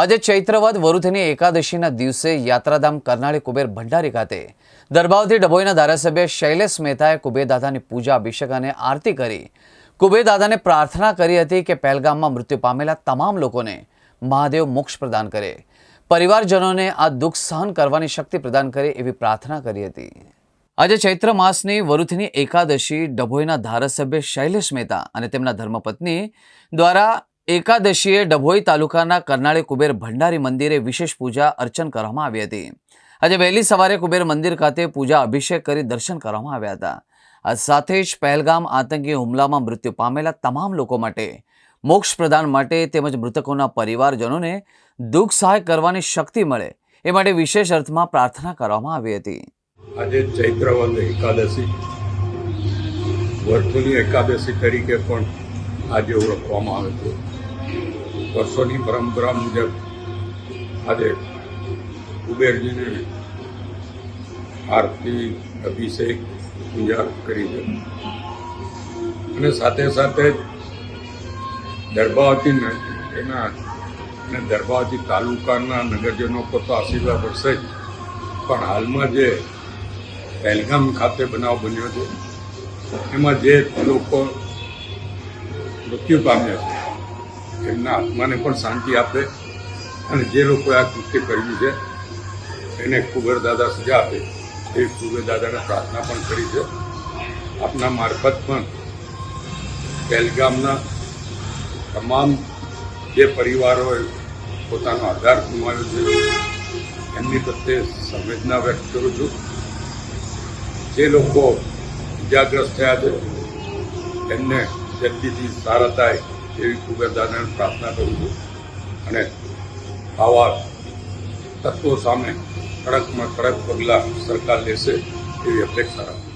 આજે ચૈત્રવદ વરુથની એકાદશીના દિવસે યાત્રાધામ કરનાળી કુબેર ભંડારી ખાતે દરબાવથી ડભોઈના ધારાસભ્ય શૈલેષ મહેતાએ કુબેરદાદાની પૂજા, અભિષેક અને આરતી કરી. કુબેરદાદાને પ્રાર્થના કરી હતી કે પહેલગામમાં મૃત્યુ પામેલા તમામ લોકોને મહાદેવ મોક્ષ પ્રદાન કરે. પરિવારજનોને આ દુઃખ સહન કરવાની શક્તિ પ્રદાન કરે એવી પ્રાર્થના કરી હતી. આજે ચૈત્ર માસની વરુથની એકાદશી ડભોઈના ધારાસભ્ય શૈલેષ મહેતા અને તેમના ધર્મપત્ની દ્વારા એકાદશીએ ડભોઈ તાલુકાના કરનાળી કુબેર ભંડારી મંદિરે વિશેષ પૂજા અર્ચન કરવામાં આવી હતી. આજે વહેલી સવારે કુબેર મંદિર ખાતે પૂજા અભિષેક કરી દર્શન કરવામાં આવ્યા હતા. આ સાથે જ પહેલગામ આતંકી હુમલામાં મૃત્યુ પામેલા તમામ લોકો માટે મોક્ષ પ્રદાન માટે તેમજ મૃતકોના પરિવારજનોને દુઃખ સહાય કરવાની શક્તિ મળે એ માટે વિશેષ અર્થમાં પ્રાર્થના કરવામાં આવી હતી. આજે ચૈત્રવદ એકાદશી વર્ષોની એકાદશી તરીકે પણ આજે ઓળખવામાં આવે છે. વર્ષોની પરંપરા મુજબ આજે કુબેરજીને આરતી, અભિષેક, પૂજા કરી અને સાથે સાથે દરબાવતી એના અને દરબાવતી તાલુકાના નગરજનો પર તો આશીર્વાદ હશે જ. પણ હાલમાં જે પહેલગામ ખાતે બનાવ બન્યો છે, એમાં જે લોકો મૃત્યુ પામ્યા છે એમના આત્માને પણ શાંતિ આપે અને જે લોકોએ આ કૃત્ય કર્યું છે, એને કુબેર દાદા સજા આપે. એ કુબેર દાદાને પ્રાર્થના પણ કરી છે. આપના મારફત પણ પહેલગામના તમામ જે પરિવારોએ પોતાનો આધાર ગુમાવ્યો છે, એમની પ્રત્યે સંવેદના વ્યક્ત કરું છું. જે લોકો ઇજાગ્રસ્ત થયા છે, એમને જલ્દીથી સારા થાય. એવી કુબેર દાદાને પ્રાર્થના કરું છું. અને આવા તત્વો સામે કડકમાં કડક પગલાં સરકાર લેશે એવી અપેક્ષા રાખું